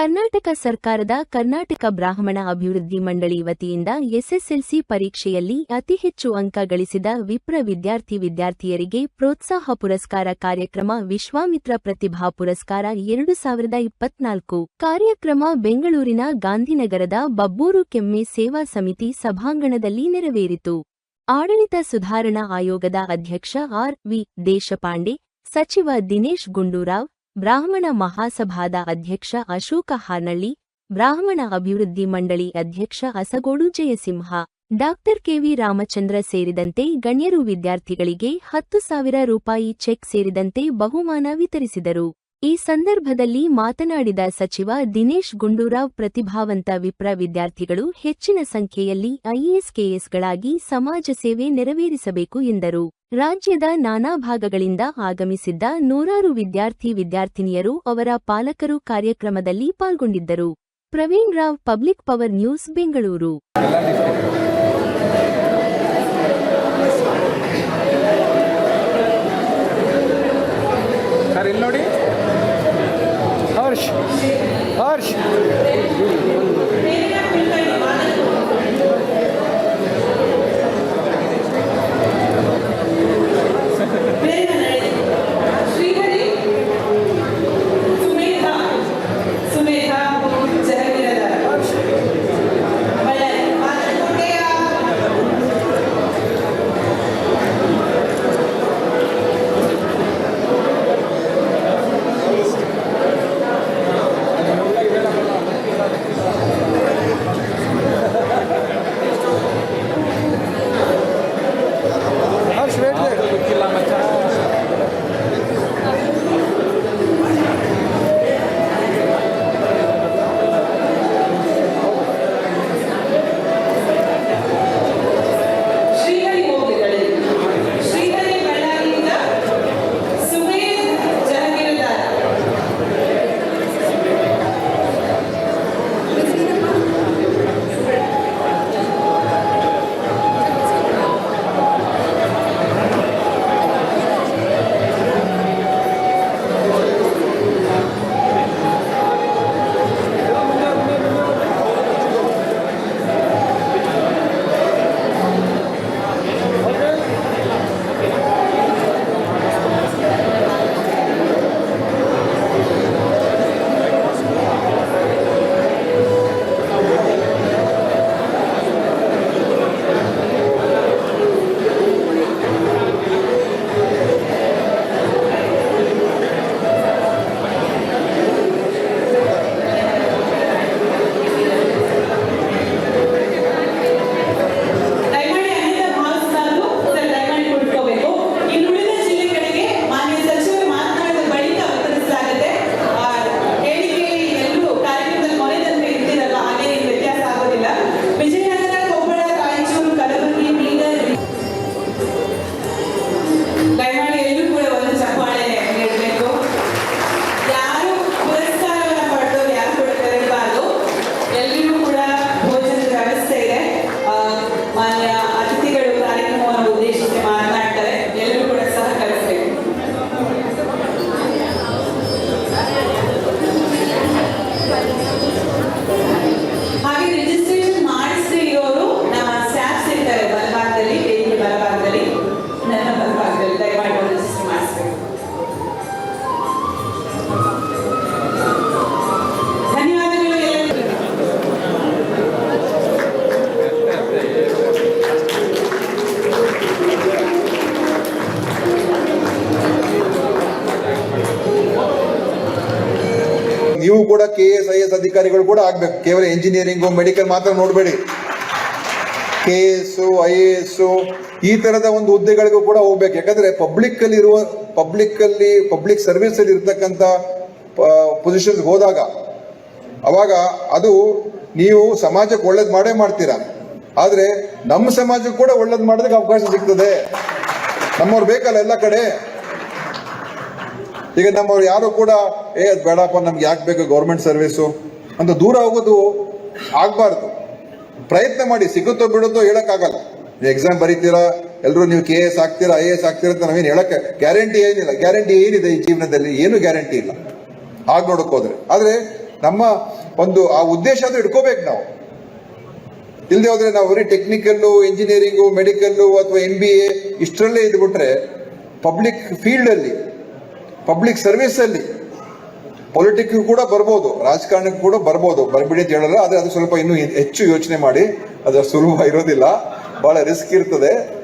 ಕರ್ನಾಟಕ ಸರ್ಕಾರದ ಕರ್ನಾಟಕ ಬ್ರಾಹ್ಮಣ ಅಭಿವೃದ್ಧಿ ಮಂಡಳಿ ವತಿಯಿಂದ ಎಸ್ಎಸ್ಎಲ್ಸಿ ಪರೀಕ್ಷೆಯಲ್ಲಿ ಅತಿ ಹೆಚ್ಚು ಅಂಕ ಗಳಿಸಿದ ವಿಪ್ರ ವಿದ್ಯಾರ್ಥಿ ವಿದ್ಯಾರ್ಥಿಯರಿಗೆ ಪ್ರೋತ್ಸಾಹ ಪುರಸ್ಕಾರ ಕಾರ್ಯಕ್ರಮ ವಿಶ್ವಾಮಿತ್ರ ಪ್ರತಿಭಾ ಪುರಸ್ಕಾರ ಎರಡು ಸಾವಿರದ ಇಪ್ಪತ್ನಾಲ್ಕು. ಕಾರ್ಯಕ್ರಮ ಬೆಂಗಳೂರಿನ ಗಾಂಧಿನಗರದ ಬಬ್ಬೂರು ಕೆಮ್ಮೆ ಸೇವಾ ಸಮಿತಿ ಸಭಾಂಗಣದಲ್ಲಿ ನೆರವೇರಿತು. ಆಡಳಿತ ಸುಧಾರಣಾ ಆಯೋಗದ ಅಧ್ಯಕ್ಷ ಆರ್ ವಿ ದೇಶಪಾಂಡೆ, ಸಚಿವ ದಿನೇಶ್ ಗುಂಡೂರಾವ್ ಬ್ರಾಹ್ಮಣ ಮಹಾಸಭಾದ ಅಧ್ಯಕ್ಷ ಅಶೋಕ ಹಾನಳ್ಳಿ, ಬ್ರಾಹ್ಮಣ ಅಭಿವೃದ್ಧಿ ಮಂಡಳಿ ಅಧ್ಯಕ್ಷ ಅಸಗೋಡು ಜಯಸಿಂಹ, ಡಾಕ್ಟರ್ ಕೆವಿ ರಾಮಚಂದ್ರ ಸೇರಿದಂತೆ ಗಣ್ಯರು ವಿದ್ಯಾರ್ಥಿಗಳಿಗೆ ಹತ್ತು ಸಾವಿರ ರೂಪಾಯಿ ಚೆಕ್ ಸೇರಿದಂತೆ ಬಹುಮಾನ ವಿತರಿಸಿದರು. ಈ ಸಂದರ್ಭದಲ್ಲಿ ಮಾತನಾಡಿದ ಸಚಿವ ದಿನೇಶ್ ಗುಂಡೂರಾವ್, ಪ್ರತಿಭಾವಂತ ವಿಪ್ರ ವಿದ್ಯಾರ್ಥಿಗಳು ಹೆಚ್ಚಿನ ಸಂಖ್ಯೆಯಲ್ಲಿ ಐಎಎಸ್ ಕೆಎಸ್ಗಳಾಗಿ ಸಮಾಜ ಸೇವೆ ನೆರವೇರಿಸಬೇಕು ಎಂದರು. ರಾಜ್ಯದ ನಾನಾ ಭಾಗಗಳಿಂದ ಆಗಮಿಸಿದ್ದ ನೂರಾರು ವಿದ್ಯಾರ್ಥಿ ವಿದ್ಯಾರ್ಥಿನಿಯರು ಅವರ ಪಾಲಕರು ಕಾರ್ಯಕ್ರಮದಲ್ಲಿ ಪಾಲ್ಗೊಂಡಿದ್ದರು. Praveen Rao, public power news, Bengaluru. ನೋಡಿ. Marş! Marş! ನೀವು ಕೂಡ ಕೆ ಎಸ್ ಐ ಎಸ್ ಅಧಿಕಾರಿಗಳು ಕೂಡ ಆಗ್ಬೇಕು. ಕೇವಲ ಇಂಜಿನಿಯರಿಂಗು ಮೆಡಿಕಲ್ ಮಾತ್ರ ನೋಡಬೇಡಿ. K S I A S ಈ ತರದ ಒಂದು ಹುದ್ದೆಗಳಿಗೂ ಕೂಡ ಹೋಗ್ಬೇಕು. ಯಾಕಂದ್ರೆ ಪಬ್ಲಿಕ್ ಅಲ್ಲಿ ಇರುವ ಪಬ್ಲಿಕ್ ಅಲ್ಲಿ ಪಬ್ಲಿಕ್ ಸರ್ವಿಸ್ ಅಲ್ಲಿ ಇರ್ತಕ್ಕಂಥ ಪೊಸಿಷನ್ಸ್ ಹೋದಾಗ, ಅವಾಗ ಅದು ನೀವು ಸಮಾಜಕ್ಕೆ ಒಳ್ಳೇದು ಮಾಡೇ ಮಾಡ್ತೀರಾ. ಆದ್ರೆ ನಮ್ಮ ಸಮಾಜಕ್ಕೆ ಕೂಡ ಒಳ್ಳೇದು ಮಾಡೋದಕ್ಕೆ ಅವಕಾಶ ಸಿಗ್ತದೆ. ನಮ್ಮವ್ರು ಬೇಕಲ್ಲ ಎಲ್ಲ ಕಡೆ. ಈಗ ನಮ್ಮವ್ರು ಯಾರು ಕೂಡ, ಏ, ಅದು ಬೇಡಪ್ಪ, ನಮ್ಗೆ ಯಾಕೆ ಬೇಕು ಗೌರ್ಮೆಂಟ್ ಸರ್ವಿಸು ಅಂತ ದೂರ ಹೋಗೋದು ಆಗಬಾರ್ದು. ಪ್ರಯತ್ನ ಮಾಡಿ ಸಿಗುತ್ತೋ ಬಿಡುತ್ತೋ ಹೇಳಕ್ಕಾಗಲ್ಲ. ಎಕ್ಸಾಮ್ ಬರೀತೀರಾ? ಎಲ್ಲರೂ ನೀವು ಕೆ ಎಸ್ ಆಗ್ತೀರಾ ಐ ಎ ಎಸ್ ಆಗ್ತೀರಾ ಅಂತ ನಾವೇನು ಹೇಳಕ್ಕೆ ಗ್ಯಾರಂಟಿ ಏನಿಲ್ಲ. ಗ್ಯಾರಂಟಿ ಏನಿದೆ ಈ ಜೀವನದಲ್ಲಿ? ಏನು ಗ್ಯಾರಂಟಿ ಇಲ್ಲ. ಹಾಗೆ ನೋಡಕ್ ಆದ್ರೆ ನಮ್ಮ ಒಂದು ಆ ಉದ್ದೇಶ ಆದ್ರೂ ಇಟ್ಕೋಬೇಕು ನಾವು. ಇಲ್ಲದೆ ಹೋದ್ರೆ ನಾವು ಬರೀ ಟೆಕ್ನಿಕಲ್ಲು ಇಂಜಿನಿಯರಿಂಗು ಮೆಡಿಕಲ್ಲು ಅಥವಾ ಎಂ ಬಿ ಎ ಇಷ್ಟರಲ್ಲೇ ಇದ್ಬಿಟ್ರೆ ಪಬ್ಲಿಕ್ ಫೀಲ್ಡಲ್ಲಿ ಪಬ್ಲಿಕ್ ಸರ್ವಿಸಲ್ಲಿ ಪೊಲಿಟಿಕ್ ಕೂಡ ಬರ್ಬೋದು, ರಾಜಕಾರಣಕ್ಕೂ ಕೂಡ ಬರ್ಬೋದು. ಬರಬೇಡಿ ಅಂತ ಹೇಳಲ್ಲ, ಆದರೆ ಅದು ಸ್ವಲ್ಪ ಇನ್ನೂ ಹೆಚ್ಚು ಯೋಚನೆ ಮಾಡಿ ಅದು ಸುಲಭ ಇರೋದಿಲ್ಲ. ಬಹಳ ರಿಸ್ಕ್ ಇರ್ತದೆ.